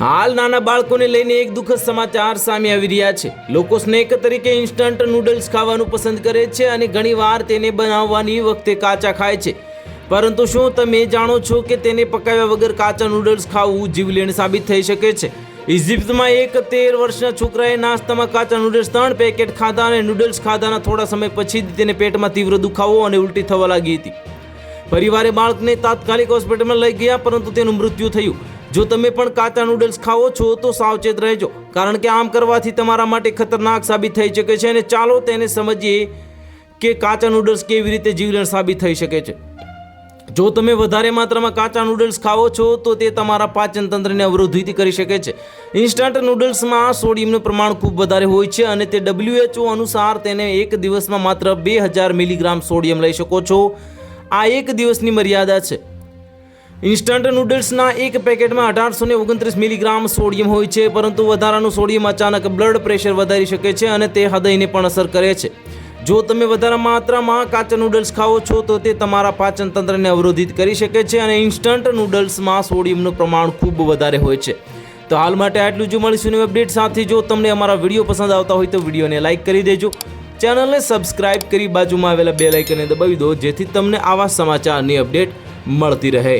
હાલ નાના બાળકોને લઈને એક દુઃખદ સમાચાર સામે આવી રહ્યા છે. લોકો સ્નેક તરીકે ઇન્સ્ટન્ટ નૂડલ્સ ખાવાનું પસંદ કરે છે અને ઘણીવાર તેને બનાવવાની વખતે કાચા ખાય છે. પરંતુ શું તમે જાણો છો કે તેને પકાવ્યા વગર કાચા નૂડલ્સ ખાવું જીવલેણ સાબિત થઈ શકે છે? ઇજિપ્તમાં એક તેર વર્ષના છોકરાએ નાસ્તામાં કાચા નૂડલ્સ ત્રણ પેકેટ ખાધા અને નૂડલ્સ ખાધાના થોડા સમય પછી જ તેને પેટમાં તીવ્ર દુખાવો અને ઉલટી થવા લાગી હતી. પરિવારે બાળકને તાત્કાલિક હોસ્પિટલમાં લઈ ગયા પરંતુ તેનું મૃત્યુ થયું. જો તમે પણ કાચા નૂડલ્સ ખાઓ છો તો સાવચેત રહેજો, કારણ કે આમ કરવાથી તમારા માટે ખતરનાક સાબિત થઈ શકે છે અને ચાલો તેને સમજીએ કે કાચા નૂડલ્સ કેવી રીતે જીવલેણ સાબિત થઈ શકે છે. જો તમે વધારે માત્રામાં કાચા નૂડલ્સ ખાઓ છો તો તે તમારા પાચન તંત્રને અવરોધિત કરી શકે છે. ઇન્સ્ટન્ટ નૂડલ્સમાં સોડિયમનું પ્રમાણ ખૂબ વધારે હોય છે અને તે ડબલ્યુએચઓ અનુસાર તેને એક દિવસમાં માત્ર બે હજાર મિલીગ્રામ સોડિયમ લઈ શકો છો. આ એક દિવસની મર્યાદા છે. ઇન્સ્ટન્ટ નૂડલ્સના એક પેકેટમાં અઢારસો ને ઓગણત્રીસ મિલીગ્રામ સોડિયમ હોય છે, પરંતુ વધારાનું સોડિયમ અચાનક બ્લડ પ્રેશર વધારી શકે છે અને તે હૃદયને પણ અસર કરે છે. જો તમે વધારે માત્રામાં કાચા નૂડલ્સ ખાઓ છો, તો તે તમારા પાચન તંત્રને અવરોધિત કરી શકે છે અને ઇન્સ્ટન્ટ નૂડલ્સમાં સોડિયમનું પ્રમાણ ખૂબ વધારે હોય છે. તો હાલ માટે આટલું જ મળીશું નવી અપડેટ સાથે. જો તમને અમારા વીડિયો પસંદ આવતા હોય તો વિડીયોને લાઇક કરી દેજો. ચેનલને સબસ્ક્રાઇબ કરી બાજુમાં આવેલા બે લાઇકને દબાવી દો, જેથી તમને આવા સમાચારની અપડેટ મળતી રહે.